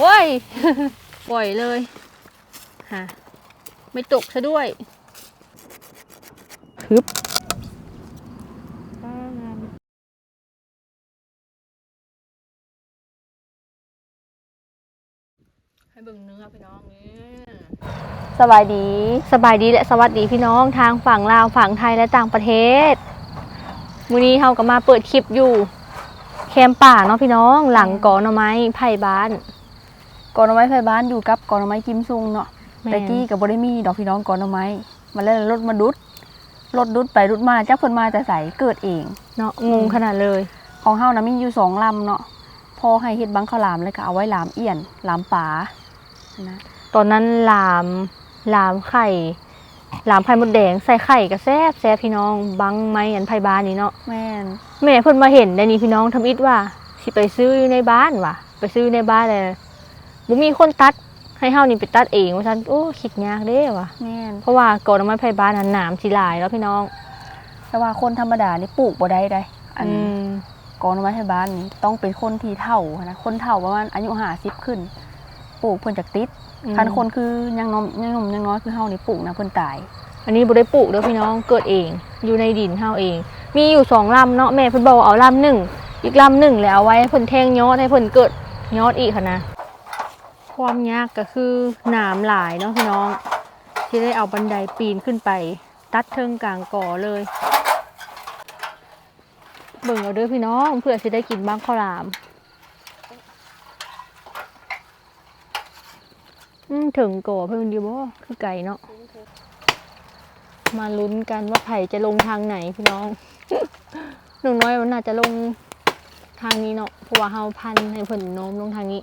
โอ้ย ปล่อยเลยฮะไม่ตกซะด้วยฮึบให้เบิ่งเนื้อพี่น้องนี่สบายดี สบายดีและสวัสดีพี่น้องทางฝั่งลาวฝั่งไทยและต่างประเทศมื้อนี้เฮาก็มาเปิดคลิปอยู่ แคมป์ป่าเนาะพี่น้องหลังกอหน่อไม้ไผ่บ้าน กอนหน่อไม้ไฟบ้านอยู่กับกอนหน่อไม้กิมซุงเนาะแม่นแต่กี้กับบริมีดอกพี่น้องกอนหน่อไม้มาแล้วรถมาดุดรถดุดไปดุดมาจักเพิ่นมาแต่ใสเกิดเองเนาะงงขนาดเลย ของเฮานะมีอยู่สองลำเนาะพอให้เฮ็ดบังข้าวหลามเลยก็เอาไว้หลามเอี่ยนหลามป่านะตอนนั้นลามลามไข่ลามไข่มดแดงใส่ไข่กับแซ่บแซ่บพี่น้องบังไม้อันไผ่บ้านนี่เนาะแม่นแม่เพิ่นมาเห็นได้นี่พี่น้องทำอิดว่าสิไปซื้ออยู่ในบ้านว่ะ ไปซื้อในบ้านเลย บ่มีคนตัดให้เฮานี่ไปตัดเองว่าซั่นโอ้คิดยากเด้ว่ะแม่นเพราะว่าก่อนเอาไม้ไผ่บ้านนั้นหนามสิหลายแล้วพี่น้องแต่ว่าคนธรรมดานี่ปลูกบ่ได้ได้อันอืมกอนหน่อไม้ไฟบ้านนี่ต้องเป็นคนที่เฒ่านะคนเฒ่าประมาณอายุ50ขึ้น ปลูกเพิ่นจักติดคันคนคือยังน้อมยังหนุ่มยังน้อยคือเฮานี่ปลูกนะเพิ่นตาย อันนี้บ่ได้ปลูกเด้อพี่น้องเกิดเอง อยู่ในดินเฮาเอง มีอยู่สองลำเนาะแม่เพิ่นบอกว่าเอาลำหนึ่งอีกลำหนึ่งแล้วเอาไว้ให้เพิ่นแทงยอดให้เพิ่นเกิดยอดอีกค่ะนะ ความยากก็คือหนามหลายเนาะพี่น้อง ที่ได้เอาบันไดปีนขึ้นไป ตัดเทิงกลางก่อเลย เบิ่งเอาเด้อพี่น้องเพื่อสิได้กินบ้างข้าวหลามอืมถึงก่อเพิ่นอยู่บ่คือไก่เนาะมาลุ้นกันว่าไผ่จะลงทางไหนพี่น้องหนูน้อยมันน่าจะลงทางนี้เนาะเพราะว่าเฮาพันให้เพิ่นโน้มลงทางนี้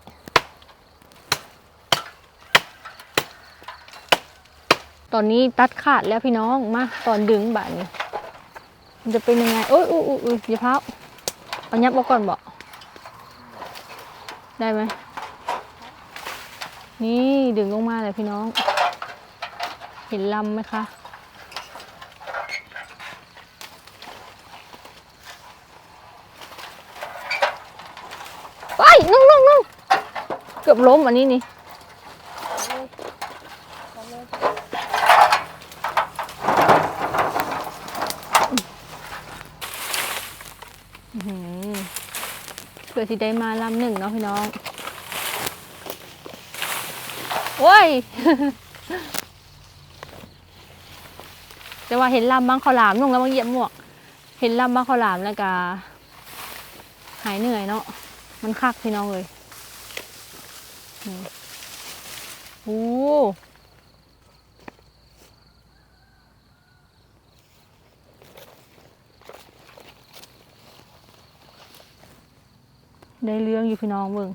ตอนนี้ตัดขาดแล้วพี่น้องมาตอนดึงบาดนี้ มันจะเป็นยังไงโอ้ยอุ้ยอุ้ยอย่าเพ้าเอายับมาก่อนบอกได้ไหมนี่ดึงลงมาเลยพี่น้อง เห็นลำไหมคะไปนุ่งนุ่งนุ่งเกือบล้มอันนี้นี่ อื้อหือเพื่อ ที่ได้มาลำหนึ่งเนาะพี่น้องโอ้ยแต่ว่าเห็นลำบางข้าวหลามนุ่งแล้วบางเหยียบหมวก เห็นลำบางข้าวหลามแล้วก็หายเหนื่อยเนาะมันคักพี่น้องเลยโอ้ี่พี่น้องเบิ่ง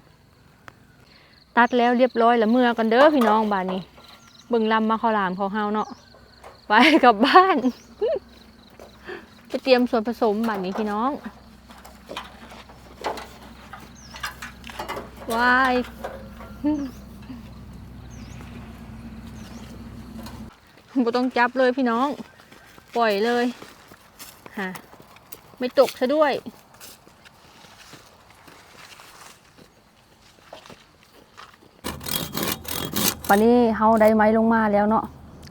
ตัดแล้วเรียบร้อยแล้วเมื่อกันเด้อพี่น้องบ้านนี้เบิ่งลำมาข้าวหลามของเฮาเนาะไปกลับบ้านไปเตรียมส่วนผสมบ้านนี้พี่น้องว้ายบ่ต้องจับเลยพี่น้อง ปล่อยเลยฮะไม่ตกซะด้วย วันนี้เฮาได้ไม้ลงมาแล้วเนาะ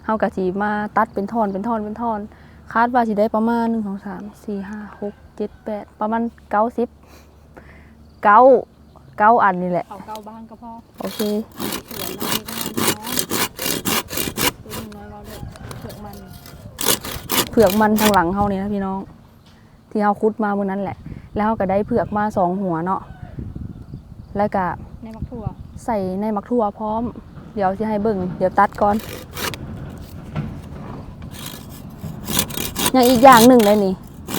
เฮากะสิมาตัดเป็นท่อนเป็นท่อนเป็นท่อน คาดว่าสิได้ประมาณ1 2 3 4 5 6 7 8ประมาณ90 9 9อันนี่แหละเอาเกาบ้างก็พอโอเคเสือน้อยก็น้อยน้อยเราเลยเสือกมันเผือกมันทางหลังเฮานี่นะพี่น้อง ที่เฮาคุดมามื้อนั้นแหละ แล้วเฮาก็ได้เผือกมาสองหัวเนาะแล้วก็ในมักถั่วใส่ในมักทั่วพร้อม เดี๋ยวสิให้เบิ่งเดี๋ยวตัดก่อนยังอีกอย่างหนึ่งเลยนี่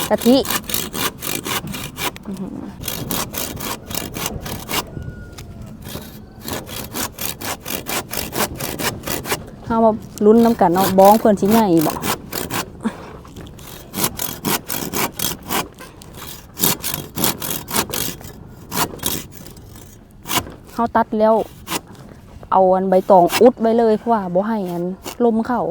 กะทิอื้อหือเฮามาลุ้นน้ำกันเนาะบ้องเพิ่อนสิใหญ่บ่เฮาตัดแล้ว เอาอันใบตองอุดไว้เลยเพราะว่าบ่ให้อันลมเข้า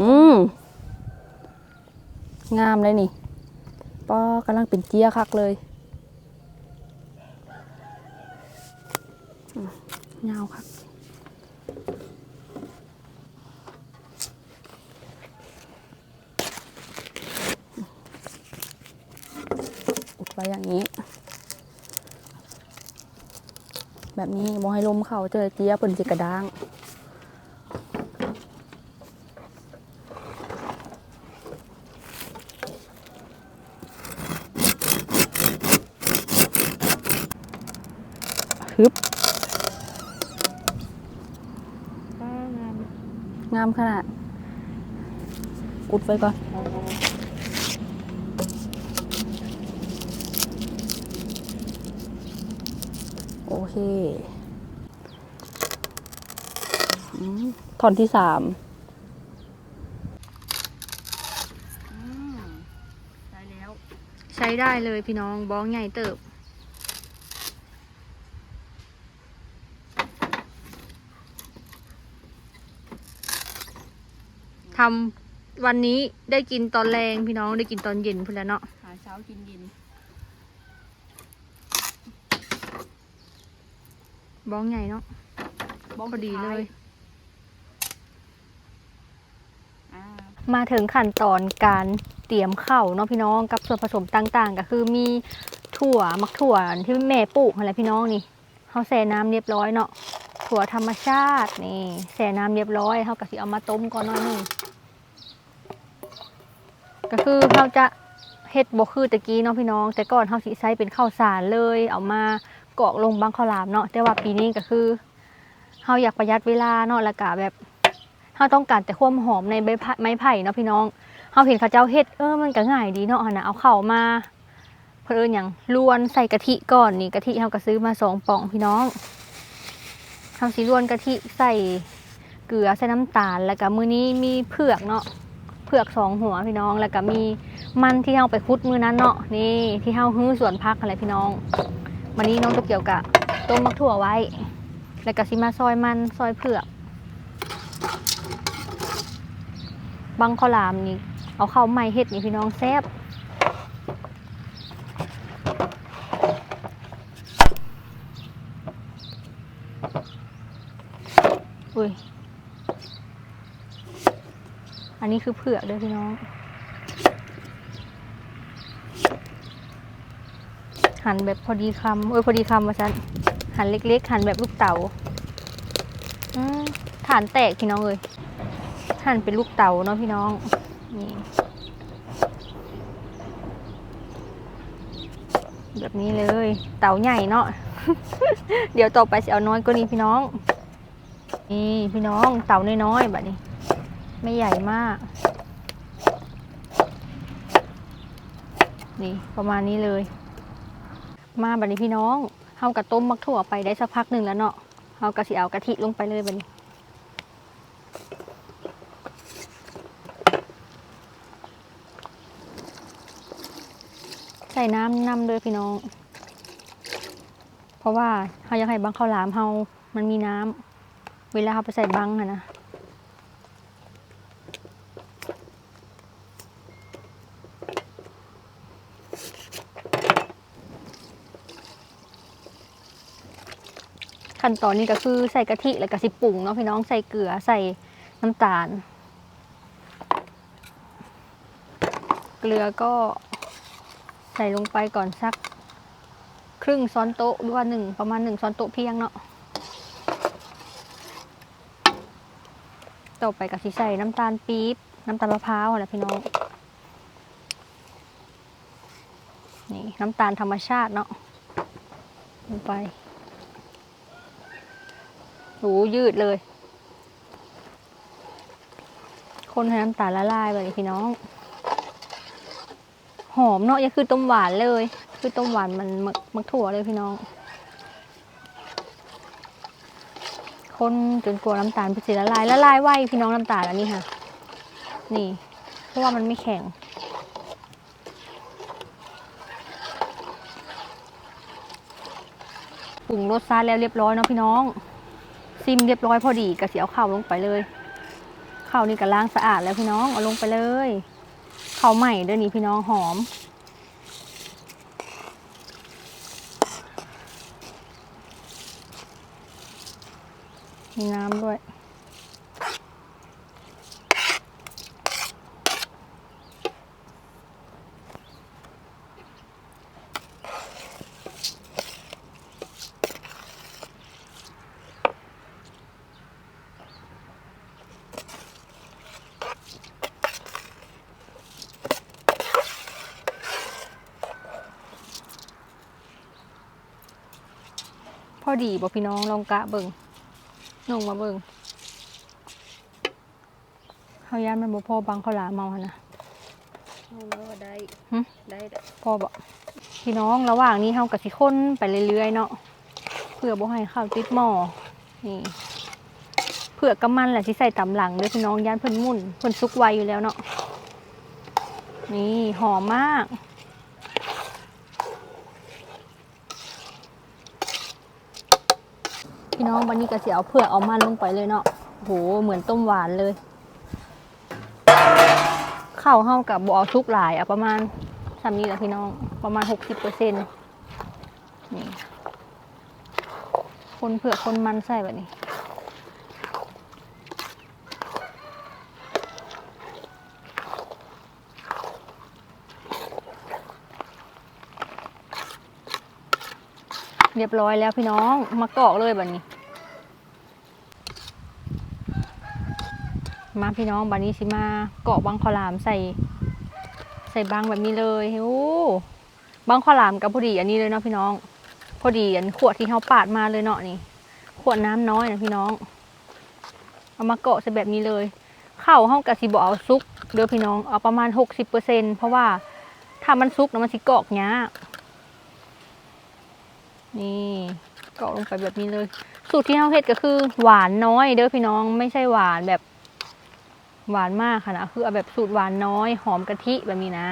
อืมงามเลยนี่ป้อกำลังเป็นเจียคักเลยอืมยาวคัก ไว้อย่างนี้ แบบนี้บอให้ลมเขาเจอเจียเปิ่นสิกระด้างฮึบป้างามงามขนาด อุดไว้ก่อน โอเคอืมท่อนที่สามใช้แล้ว ใช้ได้เลยพี่น้องบ้องใหญ่เติบทำวันนี้ได้กินตอนแรงพี่น้องได้กินตอนเย็นพุ่นแล้วเนาะหาเช้ากินเย็น บ้องใหญ่เนาะบ้องพอดีเลยอ่ามาถึงขั้นตอนการเตรียมข้าวเนาะพี่น้องกับส่วนผสมต่างๆ ก็คือมีถั่วมักถั่วที่แม่ปลูกอะไรพี่น้องนี่เขาแช่น้ำเรียบร้อยเนาะถั่วธรรมชาตินี่แช่น้ำเรียบร้อยเขาก็สิเอามาต้มก่อนหน่อยหนึงก็คือเขาจะเฮ็ดบ่คือตะกี้เนาะพี่น้อง แต่ก่อนเขาสิใช้เป็นข้าวสารเลย เอามา กรอกลงบางข้าวหลามเนาะแต่ว่าปีนี้ก็คือเขาอยากประหยัดเวลาเนาะแล้วก็แบบเราต้องการแต่ความหอมในใบไผ่ไม้ไผ่เนาะพี่น้องเราเห็นเขาเจ้าเฮ็ดเออมันก็ง่ายดีเนาะนะเอาเข้ามาเพิ่นอย่างลวนใส่กะทิก่อนนี่กะทิเราก็ซื้อมาสองป่องพี่น้องทำสีลวนกะทิใส่เกลือใส่น้ำตาลแล้วก็มื้อนี้มีเผือกเนาะเผือกสองหัวพี่น้องแล้วก็มีมันที่เราไปคุดมื้อนั้นเนาะนี่ที่เราฮื้อสวนพักอะไรพี่น้อง วันนี้น้องตกเกี่ยวกับต้มมักถั่วไว้ แล้วก็สิมาซอยมันซอยเผือกบังข้าวหลามนี่ เอาข้าวใหม่เฮ็ดนี่พี่น้องแซ่บอุ้ย อันนี้คือเผือกด้วยพี่น้อง หั่นแบบพอดีคำเอ้ยพอดีคำมาซันหั่นเล็กๆ หั่นแบบลูกเต๋าฐานแตกพี่น้องเอ้ยหั่นเป็นลูกเต๋าเนาะพี่น้อง นี่ แบบนี้เลย เต๋าใหญ่เนาะ เดี๋ยวต่อไปจะเอาน้อยกว่านี้พี่น้อง นี่พี่น้องเต๋าน้อยๆแบบนี้ ไม่ใหญ่มาก นี่ประมาณนี้เลย มาบัดนี้พี่น้องเฮากระต้มมักถั่วไปได้สักพักหนึ่งแล้วเนาะเฮากระสิเอากะทิลงไปเลยบัดนี้ใส่น้ำน้ำเลยพี่น้อง เพราะว่าเขาอยากให้บังข้าวหลามเฮามันมีน้ำ เวลาเขาไปใส่บังอะนะ ขั้นตอนนี้ก็คือใส่กะทิแล้วก็สิปรุงเนาะพี่น้องใส่เกลือใส่น้ำตาล เกลือก็ใส่ลงไปก่อนสัก ครึ่งช้อนโต๊ะหรือว่าหนึ่งประมาณหนึ่งช้อนโต๊ะเพียงเนาะต่อไปก็สิใส่น้ำตาลปี๊บน้ำตาลมะพร้าวอะไรพี่น้องนี่น้ำตาลธรรมชาติเนาะลงไป หูยืดเลย คนให้น้ำตาลละลายไปเลยพี่น้อง หอมเนาะยังคือต้มหวานเลย คือต้มหวานมันมักมักถั่วเลยพี่น้อง คนจนกลัวน้ำตาลไปสิละลายละลายไวพี่น้องน้ำตาลอันนี้ค่ะ นี่ เพราะว่ามันไม่แข็งปรุงรสชาติแล้วเรียบร้อยเนาะพี่น้อง ซิมเรียบร้อยพอดีกระเสียวข้าวลงไปเลยข้าวนี่ก็ล้างสะอาดแล้วพี่น้องเอาลงไปเลยข้าวใหม่เดือนนี้พี่น้องหอม มีน้ำด้วย ดีบ่พี่น้องลองกะเบิ่งลงมาเบิ่งเฮาย่านมันบ่พอบังข้าวหลามเมาหั่นนะเอาแล้วก็ได้หึได้ได้พอบ่พี่น้องระหว่างนี้เฮาก็สิคนไปเรื่อยๆเนาะเพื่อบ่ให้ข้าวติดหม้อนี่เพื่อกำมันแหละที่ใส่ตำหลังเด้อพี่น้องย่านเพิ่นมุ่นเพิ่นสุกไวอยู่แล้วเนาะนี่หอมมาก พี่น้องวันนี้ก็สิเอาเผือกเอามันลงไปเลยเนาะโหเหมือนต้มหวานเลยข้าวเฮากับบอทุกหลายอะประมาณสามนี้แหละพี่น้องประมาณหกสิบเปอร์เซ็นต์นี่คนเผือกคนมันใส่แบบนี้เรียบร้อยแล้วพี่น้องมากอกเลยแบบนี้ มาพี่น้องบันนี้สิมาเกาะบังขาวหลามใส่ ใส่บังแบบนี้เลยโอ้บังขาวหลามกับพอดีอันนี้เลยเนาะพี่น้อง พอดีอันขวดที่เขาปาดมาเลยเนาะนี่ ขวดน้ำน้อยนะพี่น้อง เอามาเกาะใส่แบบนี้เลย เข้าห้องกะสิบเอาซุกเด้อพี่น้องเอาประมาณหกสิบเปอร์เซ็นเพราะว่าถ้ามันซุกนะมันสิเกาะยากนี่เกาะลงไปแบบนี้เลย สูตรที่เขาเฮ็ดก็คือหวานน้อย เด้อพี่น้องไม่ใช่หวานแบบ หวานมากค่ะนะคือเอาแบบสูตรหวานน้อยหอมกะทิแบบนี้นะ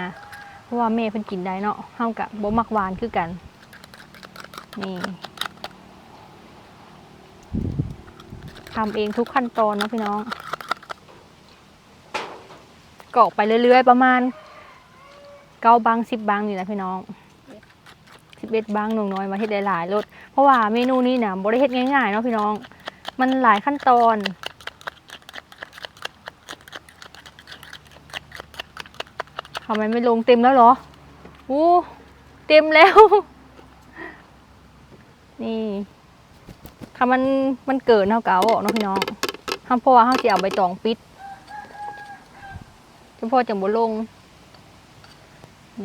เพราะว่าแม่เพิ่นกินได้เนาะเฮากับบ่มักหวานคือกัน นี่ทำเองทุกขั้นตอนนะพี่น้องกรอกไปเรื่อยๆ ประมาณเก้าบังสิบบังนี่แหละพี่น้องสิบเอ็ดบังหนุ่งน้อยมาเฮ็ดหลายรสเพราะว่าเมนูนี้นะบ่ได้เฮ็ดง่ายๆเนาะพี่น้อง มันหลายขั้นตอนำไมไม่ลงเต็มแล้วเหรออู้เต็มแล้ว นี่ถ้ามันมันเกิดเท่าเก่าเนาะพี่น้องห้ามเพราะว่าห้ามจะเอาใบตองปิดเฉพาะจังบลง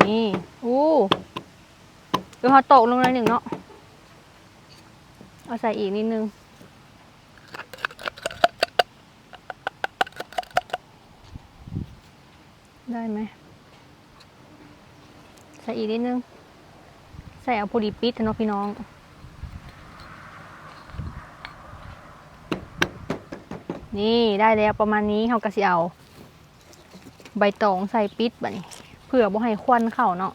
นี่อู้เดี๋ยวเขาตกลงเลยหนึ่งเนาะเอาใส่อีกนิดนึงได้ไหม ใส่อีกนิดนึง ใส่เอาพอดีปิดนะพี่น้อง นี่ได้แล้วประมาณนี้เขาก็สิเอาใบตองใส่ปิดแบบนี้เพื่อบ่ให้ควันเข้าเนาะ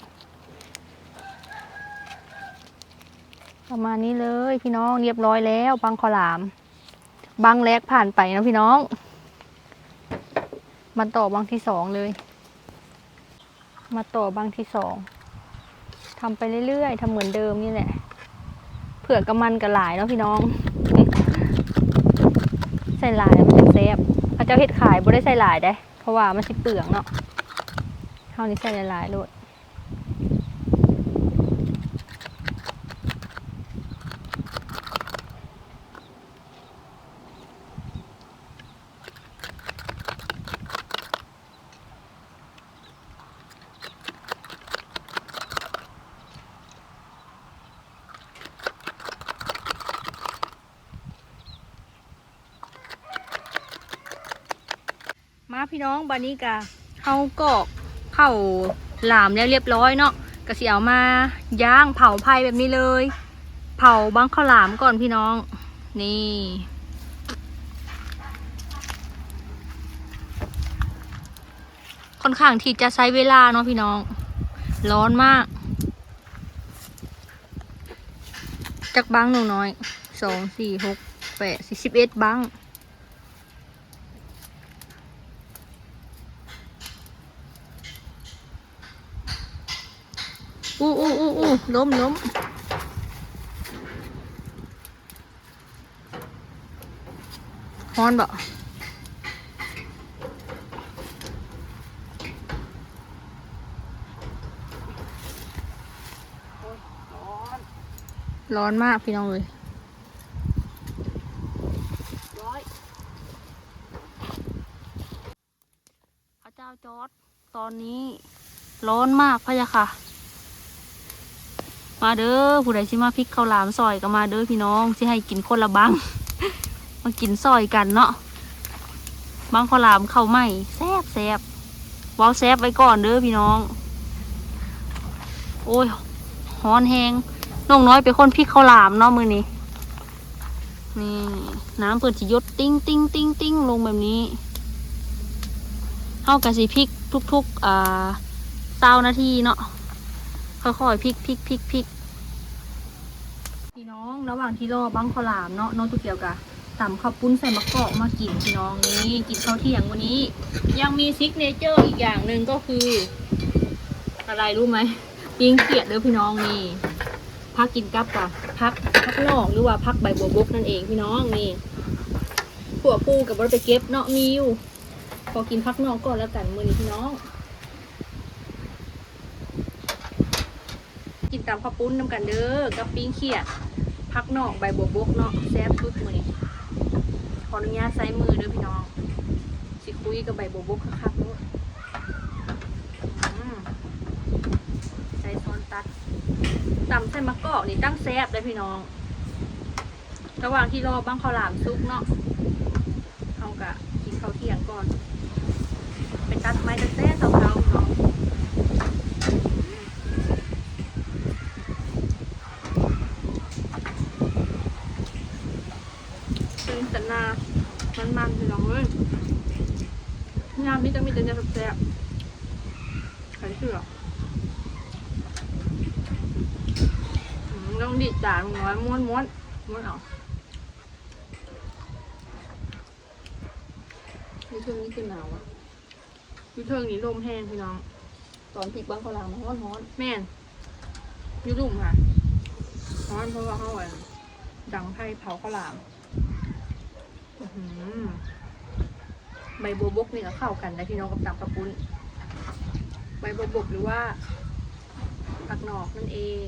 ประมาณนี้เลยพี่น้องเรียบร้อยแล้วบังขอลามบังแรกผ่านไปนะพี่น้อง มาต่อบังที่สองเลย มาต่อบังที่สอง ทำไปเรื่อยๆทำเหมือนเดิมนี่แหละ เผื่อกระมันกระหลายเนาะพี่น้อง ใส่หลายมันจะเซฟเขาเจ้าเห็ดขายบ่ได้ใส่หลายได้ เพราะว่ามันสิเปลืองเนาะเท่านี้ใส่หลายๆโลด พี่น้องบานี้กะเขาก็เข้าหลามแล้วเรียบร้อยเนาะก็สิเอามาย่างเผาไผ่แบบนี้เลย เผาบังข้าวหลามก่อนพี่น้อง นี่ค่อนข้างที่จะใช้เวลาเนาะพี่น้อง ร้อนมากจักบังหนูน้อยสองสี่หกแปดสิบเอ็ดบัง อู้อู้อู้อู้ล้มล้มฮ้อนบ่ร้อนมากพี่น้องเลยร้อยพระเจ้าจอร์ดตอนนี้ร้อนมากพะยะค่ะ มาเด้อผู้ใดสิมาพริกข้าวหลามซอยก็มาเด้อพี่น้องสิให้กินคนละบัง มากินซอยกันเนาะบางข้าวหลามเข้าไหมแซบแซบว้าแซบไว้ก่อนเด้อพี่น้อง โอ้ยฮ้อนแหงน้องน้อยเป็นคนพริกข้าวหลามเนาะมือนี้นี่น้ำเปิดสิยดติ้งติ้งติ้งติ้งลงแบบนี้เท่ากับสิพริกทุกๆอ่าเต้านาทีเนาะ ค่อยๆพริกพริกพริกพริกพี่น้องระหว่างที่รอบังข้าวหลามเนาะน้องตุ๊กเกียวกะตำข้าวปุ้นใส่มะกอกมากินพี่น้องนี่กินข้าวเที่ยงวันนี้ ยังมีซิกเนเจอร์อีกอย่างหนึ่งก็คือ อะไรรู้ไหมปิ้งเขียดเด้อพี่น้องนี่พักกินกับกะพักพักนอกหรือว่าพักใบบัวบกนั่นเองพี่น้องนี่ขัวปูกับบรไปเก็บเนาะมีอยู่พอกินพักนอกก่อนแล้วกันมือนี้พี่น้อง กินตามข้าวปุ้นน้ำกันเด้อกับปิ้งเขียดพักนอกใบบัวบกเนาะแซ่บสุดมือนี้ขออนุญาตใส่มือเด้อพี่น้องสิคุยกับใบบัวบกคักๆเนาะอืมใส่ซอนตัดตำใส่มะกอกนี่ตั้งแซ่บเลยพี่น้อง ระหว่างที่รอบ้างข้าวหลามซุกเนาะเอากะกินข้าวเที่ยงก่อน เป็นตัดไม้ตัดแซ่เสาๆเนาะ เป็นแต่นามันมันพี่น้องเว้ยงา มนี่จะมีแต่จะแซ่บๆใครเชื่ออืมต้องดีดจานน้อยม้วนม้วนม้วนเอายูเทิงนี่คือหนาวอะยูเทิงนี่ลมแห้งพี่น้อง ตอนพริกบางข้าวหลามมันร้อนร้อนแม่นอยูรุ่มค่ะร้อนเพราะว่าเขาอะดังไพ่เผาข้าวหลาม อื้อหือ ใบบัวบกนี่ก็เข้ากันนะพี่น้องกับตับกระปุ้น ใบบัวบกหรือว่าผักหนอกนั่นเอง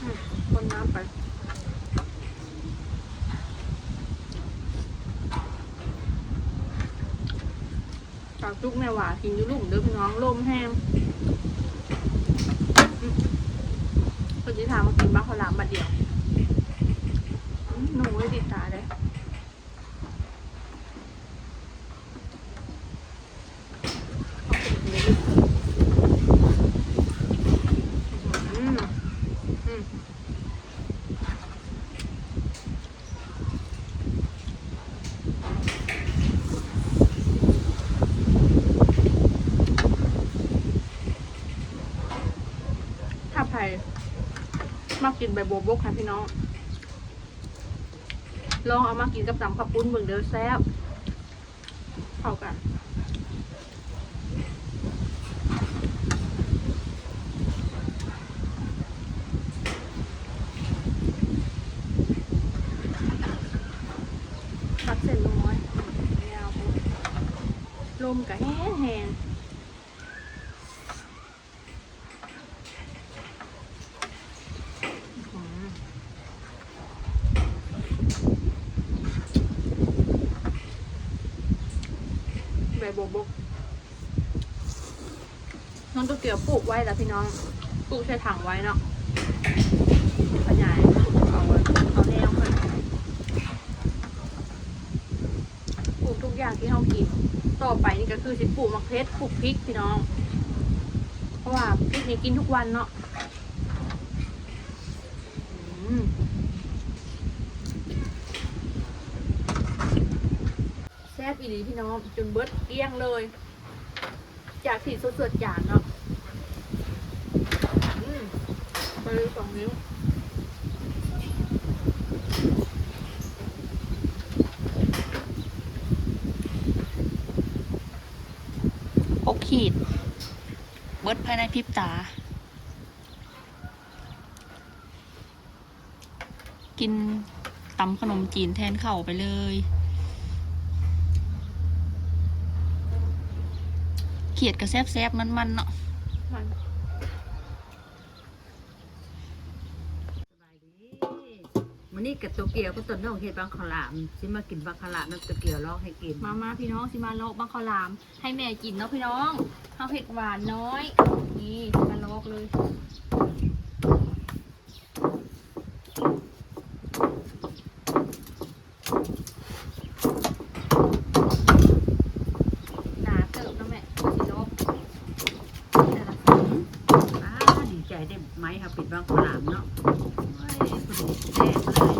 อืมคนน้ำไป ปากจุ กินอยูรุ่มเด้อพี่น้องลมแห้งคนที่ถามมากินบ้าข้าวหลามบัดเดียวหนูไม่ติดตาเลยอืมอืมถ้าใครมา กินใบบัวบกค่ะพี่น้อง ลองเอามากินกับตำข้าวปุ้นเบิ่งเด้อแซ่บเข้ากันตัดเส้นลงน้อยาวไปลมกับแห้งแห้งอื้อหือใบบัวบกน้องตัวเกียวปลูกไว้แล้วพี่น้อง ปลูกใส่ถังไว้เนาะขยายเอาเอาแนวมันปลูกทุกอย่างที่เรากิน ต่อไปนี่ก็คือสิปลูกมะเพชรปลูกพริกพี่น้อง เพราะว่าพริกนี่กินทุกวันเนาะ อืมแซ่บอี หลีพี่น้อง จนเบิดเกลี้ยงเลย จากสีสดๆอย่างเนาะมไปเลยสองนิ้วโอเคดเบิดภายในพริบตา กินตำขนมจีนแทนข้าวไปเลย เขียดกระแซบแซบๆมันๆเนาะสบายดีมันนี่กับโตเกียวก็ต้นน้องเฮ็ดบางขาวหลามสิมากินบางขาวหลามน้ำโตเกียวลอกให้กินมามาพี่น้องสิมาโลกบังข้าวหลาม ให้แม่กินเนาะพี่น้องข้าวเผ็ดหวานน้อย นี่สิมาโลกเลย หนาเติบเนาะแม่สิโลกแต่ละคน อ้าดีใจได้ไหมครับปิดบางขาวหลามเนาะโอ้ยพอดีแซ่บเลย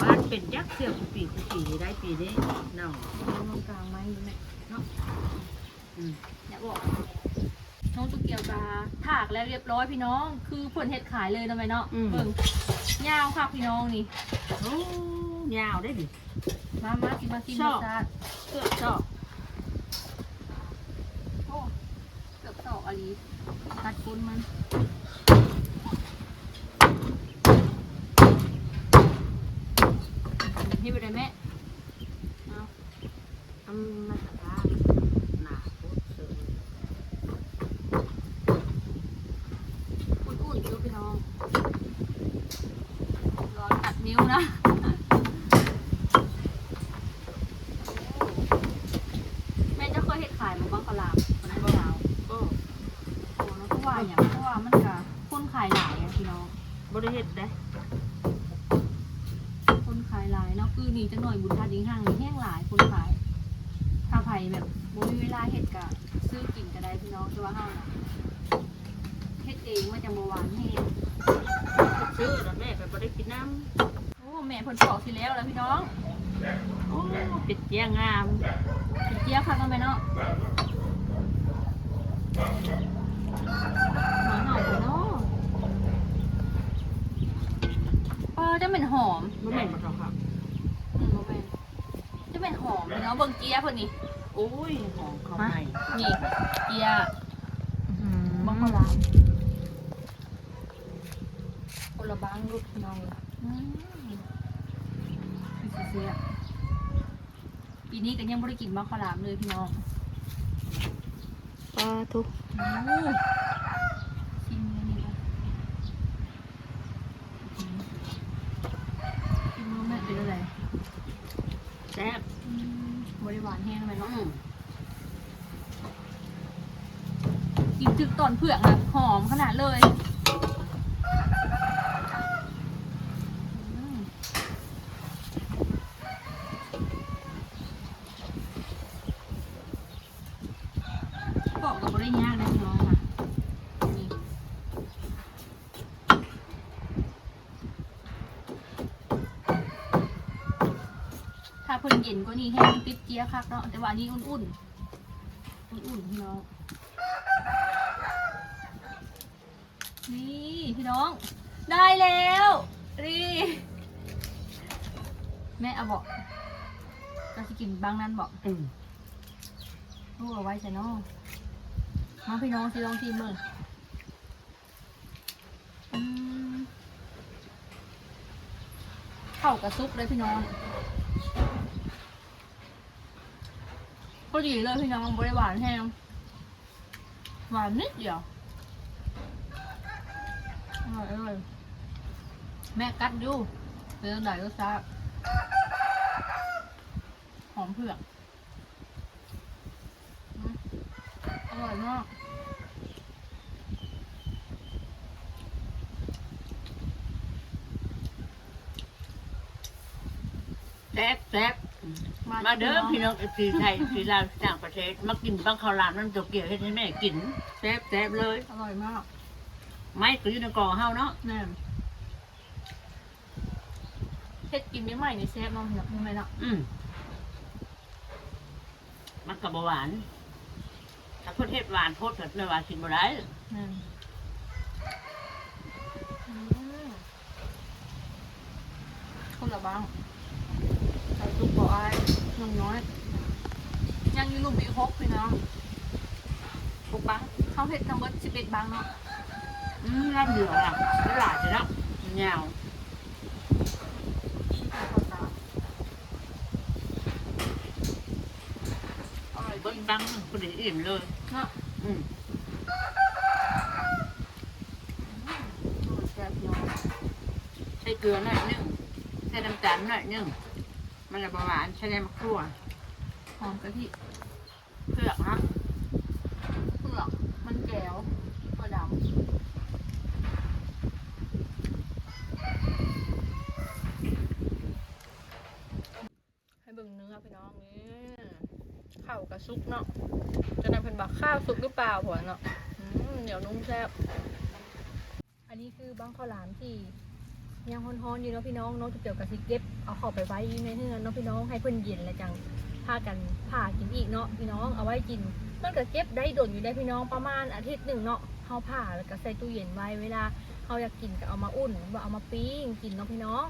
บ้านเป็นยักษ์เสี่ยวกุปีกุปีได้ปีนี้เนาะ เอาตรงกลางไม้อยู่แม่เนาะ อืม อยากบอกน้องตุกเกียวกาถากแล้วเรียบร้อยพี่น้อง คือผลเห็ดขายเลยนะแม่เนาะเบิ่งยาวค่ะพี่น้องนี่ โอ้ยาวได้ดิ มามากินมากินชรอบสชาติเสื้อชอบโอ้เกือบสอกอะไรตัดก้นมัน นี่ไปเลยแม่เอา ทำมาตาหนาโคตรเสือ อุ่นๆดูพี่น้องร้อนตัดนิ้วนะ แม่จะเคยเห็ดขายมาบ้างกะลามวันนั้นยาว ก็ โอ้แล้วก็ว่าอย่างเพราะว่ามันกะคนขายหลายอะพี่น้อง บริเฮ็ดได้ คนขายหลายเนาะคือนี่จะหน่อยบุญทัดยิงห้างนี่แห้งหลายคนขาย ถ้าไผ่แบบบ่มีเวลาเห็ดกะซื้อกินก็ได้พี่น้องแต่ว่าเฮาน่ะเฮ็ดเองมันจะบ่หวานแห้ง ซื้อแล้วแม่ไปบริกินน้ โอ้แม่เพิ่นบอกสิแล้วแล้วพี่น้องำโอ้เป็ดเจียงาม เป็นเจี๊ยบค่ะก็แม่เนาะหมาเห่าพี่น้องเอ อจะเป็นหอมบ่แม่นบ่ทองครับอืมบ่แม่นจะเป็นหอมเนาะเบิ่งเจี๊ยบเพิ่นนี่โอ้ยหอมเข้าในนี่เจี๊ยบบังมะลามคนละบางรูปพี่น้องเลยอืมคือสิเสียปีนี้ก็ยังบ่ได้กินบังข้าวหลามเลยพี่น้องปลาทุกโอ้ชิ ริหวานแห้งเลยเนาะอืมกินถึกตอนเผือกอะหอมขนาดเลยอืมบอกกับบริยากนะพี่น้องค่ะนี่ถ้า เพิ่นเย็นก็นี่แห้งติดเจี๊ยบคักเนาะแต่ว่าอันนี้อุ่นๆอุ่นๆพี่น้องนี่พี่น้อง ได้แล้วนี่แม่เอาบอกเราจะกินบางนั้นบอกอืมรู้เอาไว้ใช่น้องมาพี่น้องสิลองทีมืออืมเข้ากับซุปเลยพี่น้อง ก็ดีเลยพี่น้องบริหวานแห้งหวานนิดเดียวอร่อยอร่อยแม่กัดดูเป็นจังไดรสชาติหอมเผือกอร่อยมากแซ่บแซ่บ มาเด้อพี่น้องสีไทยสีลาวต่างประเทศมากินบางข้าวหลามน้ำโตเกียวให้แม่กินแซ่บแซ่บเลย อร่อยมากไม้ก็อยู่ในกล่องเฮาเนาะแน่เฮ็ดกินไม่ใหม่ในแซ่บเน้องพี่น้องทำไมเนาะอืมมันกับหวานถ้าเพื่อเทศหวานโพดเถิดไม่หวานกินบ่ได้แน่อืมคนละบ้างใส่ซุปบ่อาย น้องน้อยยยังอยู่หลุมอีกหกพี่น้องหกบังเขาเฮ็ดทั้งหมดสิบเอ็ดบังเนาะอืมรับเหลืออะไม่หลายจะแล้วเงาเบิ้ลบังคนเดียวอิ่มเลยเนาะอืมแซ่บพี่น้องใส่เกลือหน่อยหนึงใส่น้ำตาลหน่อยหนึง มันจะหวานใช้ในมะกรูดหอมกะทิเผือกนะเปลือกมันแก้วถั่วดำให้เบิ่งเนื้อพี่น้องนี่ข้าวกระซุกเนาะจะนำเป็นบักข้าวสุกหรือเปล่าผัวเนาะเหนียวนุ่มแซ่บอันนี้คือบังข้าวหลามที่ ยังฮ้อนๆอยู่เนาะพี่น้องเน้องจะเกี่ยวกับสิเก็บเอาเข้าไปไว้ในเฮือนเนาะพี่น้องให้เพิ่นเย็นแล้วจังพากันผ่ากินอีกเนาะพี่น้องเอาไว้กินมันก็เก็บได้ดนอยู่ได้พี่น้องประมาณอาทิตย์หนึ่งเนาะเฮาผ่าแล้วก็ใส่ตู้เย็นไว้เวลาเฮาอยากกินก็เอามาอุ่นว่าเอามาปิ้งกินเนาะพี่น้อง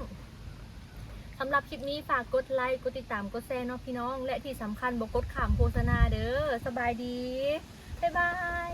สำหรับคลิปนี้ฝากกดไลค์กดติดตามกดแชร์เนาะพี่น้อง และที่สำคัญบอกกดขามโฆษณาเด้อสบายดีบ๊ายบาย